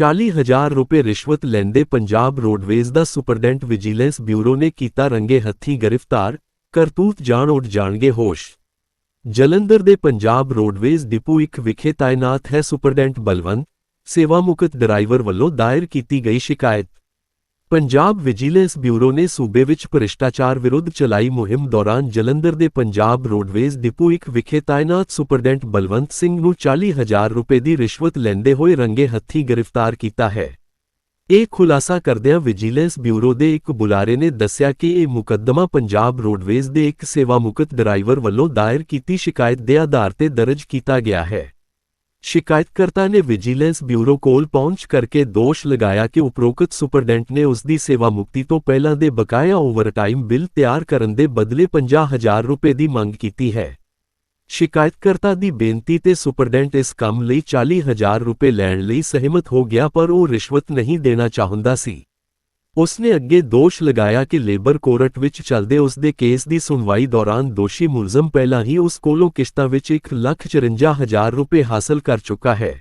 40000 ਰੁਪਏ ਰਿਸ਼ਵਤ ਲੈਂਦੇ ਪੰਜਾਬ ਰੋਡਵੇਜ਼ ਦਾ ਸੁਪਰਡੈਂਟ ਵਿਜੀਲੈਂਸ ਬਿਊਰੋ ਨੇ ਕੀਤਾ ਰੰਗੇ ਹੱਥੀ ਗ੍ਰਿਫਤਾਰ ਕਰਤੂਤ ਜਾਣ ਉੱਡ ਜਾਣਗੇ ਹੋਸ਼ ਜਲੰਧਰ ਦੇ ਪੰਜਾਬ ਰੋਡਵੇਜ਼ ਡਿਪੂ 1 ਵਿਖੇ ਤਾਇਨਾਤ ਹੈ ਸੁਪਰਡੈਂਟ ਬਲਵੰਤ ਸੇਵਾਮੁਕਤ ਡਰਾਈਵਰ ਵੱਲੋਂ ਦਾਇਰ ਕੀਤੀ ਗਈ ਸ਼ਿਕਾਇਤ ਪੰਜਾਬ ਵਿਜੀਲੈਂਸ ਬਿਊਰੋ ਨੇ ਸੂਬੇ ਵਿੱਚ ਭ੍ਰਿਸ਼ਟਾਚਾਰ ਵਿਰੁੱਧ ਚਲਾਈ ਮੁਹਿੰਮ ਦੌਰਾਨ ਜਲੰਧਰ ਦੇ ਪੰਜਾਬ ਰੋਡਵੇਜ਼ ਡਿਪੂ 1 ਵਿਖੇ ਤਾਇਨਾਤ ਸੁਪਰਡੈਂਟ ਬਲਵੰਤ ਸਿੰਘ ਨੂੰ 40000 ਰੁਪਏ ਦੀ ਰਿਸ਼ਵਤ ਲੈਂਦੇ ਹੋਏ ਰੰਗੇ ਹੱਥੀ ਗ੍ਰਿਫਤਾਰ ਕੀਤਾ ਹੈ। ਇਹ ਖੁਲਾਸਾ ਕਰਦਿਆਂ ਵਿਜੀਲੈਂਸ ਬਿਊਰੋ ਦੇ ਇੱਕ ਬੁਲਾਰੇ ਨੇ ਦੱਸਿਆ ਕਿ ਇਹ ਮੁਕੱਦਮਾ ਪੰਜਾਬ ਰੋਡਵੇਜ਼ ਦੇ ਇੱਕ ਸੇਵਾਮੁਕਤ ਡਰਾਈਵਰ ਵੱਲੋਂ ਦਾਇਰ ਕੀਤੀ ਸ਼ਿਕਾਇਤ ਦੇ ਆਧਾਰ ਤੇ ਦਰਜ ਕੀਤਾ ਗਿਆ ਹੈ। ਸ਼ਿਕਾਇਤਕਰਤਾ ਨੇ ਵਿਜੀਲੈਂਸ ਬਿਊਰੋ ਕੋਲ ਪਹੁੰਚ ਕਰਕੇ ਦੋਸ਼ ਲਗਾਇਆ ਕਿ ਉਪਰੋਕਤ ਸੁਪਰਡੈਂਟ ਨੇ ਉਸ ਦੀ ਸੇਵਾ ਮੁਕਤੀ ਤੋਂ ਪਹਿਲਾਂ ਦੇ ਬਕਾਇਆ ਓਵਰਟਾਈਮ ਬਿੱਲ ਤਿਆਰ ਕਰਨ ਦੇ ਬਦਲੇ 50000 ਰੁਪਏ ਦੀ ਮੰਗ ਕੀਤੀ ਹੈ। ਸ਼ਿਕਾਇਤਕਰਤਾ ਦੀ ਬੇਨਤੀ ਤੇ ਸੁਪਰਡੈਂਟ ਇਸ ਕੰਮ ਲਈ 40000 ਰੁਪਏ ਲੈਣ ਲਈ ਸਹਿਮਤ ਹੋ ਗਿਆ ਪਰ ਉਹ ਰਿਸ਼ਵਤ ਨਹੀਂ ਦੇਣਾ ਚਾਹੁੰਦਾ ਸੀ। ਉਸ ਨੇ ਅੱਗੇ ਦੋਸ਼ ਲਗਾਇਆ ਕਿ ਲੇਬਰ ਕੋਰਟ ਵਿੱਚ ਚੱਲਦੇ ਉਸ ਦੇ ਕੇਸ ਦੀ ਸੁਣਵਾਈ ਦੌਰਾਨ ਦੋਸ਼ੀ ਮੁਲਜ਼ਮ ਪਹਿਲਾਂ ਹੀ ਉਸ ਕੋਲੋਂ ਕਿਸ਼ਤਾਂ ਵਿੱਚ 154000 ਰੁਪਏ ਹਾਸਲ ਕਰ ਚੁੱਕਾ ਹੈ।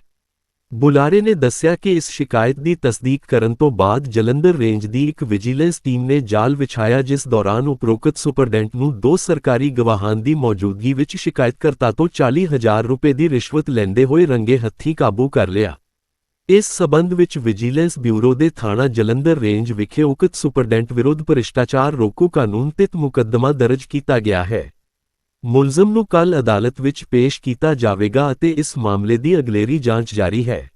ਬੁਲਾਰੇ ਨੇ ਦੱਸਿਆ ਕਿ ਇਸ ਸ਼ਿਕਾਇਤ ਦੀ ਤਸਦੀਕ ਕਰਨ ਤੋਂ ਬਾਅਦ ਜਲੰਧਰ ਰੇਂਜ ਦੀ ਇੱਕ ਵਿਜੀਲੈਂਸ ਟੀਮ ਨੇ ਜਾਲ ਵਿਛਾਇਆ ਜਿਸ ਦੌਰਾਨ ਉਪਰੋਕਤ ਸੁਪਰਡੈਂਟ ਨੂੰ ਦੋ ਸਰਕਾਰੀ ਗਵਾਹਾਂ ਦੀ ਮੌਜੂਦਗੀ ਵਿੱਚ ਸ਼ਿਕਾਇਤਕਰਤਾ ਤੋਂ 40000 ਰੁਪਏ ਦੀ ਰਿਸ਼ਵਤ ਲੈਂਦੇ ਹੋਏ ਰੰਗੇ ਹੱਥੀਂ ਕਾਬੂ ਕਰ ਲਿਆ। ਇਸ ਸਬੰਧ ਵਿੱਚ ਵਿਜੀਲੈਂਸ ਬਿਊਰੋ ਦੇ ਥਾਣਾ ਜਲੰਧਰ ਰੇਂਜ ਵਿਖੇ ਉਕਤ ਸੁਪਰਡੈਂਟ ਵਿਰੁੱਧ ਭ੍ਰਿਸ਼ਟਾਚਾਰ ਰੋਕੂ ਕਾਨੂੰਨ ਤਹਿਤ ਮੁਕੱਦਮਾ ਦਰਜ ਕੀਤਾ ਗਿਆ ਹੈ। ਮੁਲਜ਼ਮ ਨੂੰ ਕੱਲ ਅਦਾਲਤ ਵਿੱਚ ਪੇਸ਼ ਕੀਤਾ ਜਾਵੇਗਾ ਅਤੇ ਇਸ ਮਾਮਲੇ ਦੀ ਅਗਲੇਰੀ ਜਾਂਚ ਜਾਰੀ ਹੈ।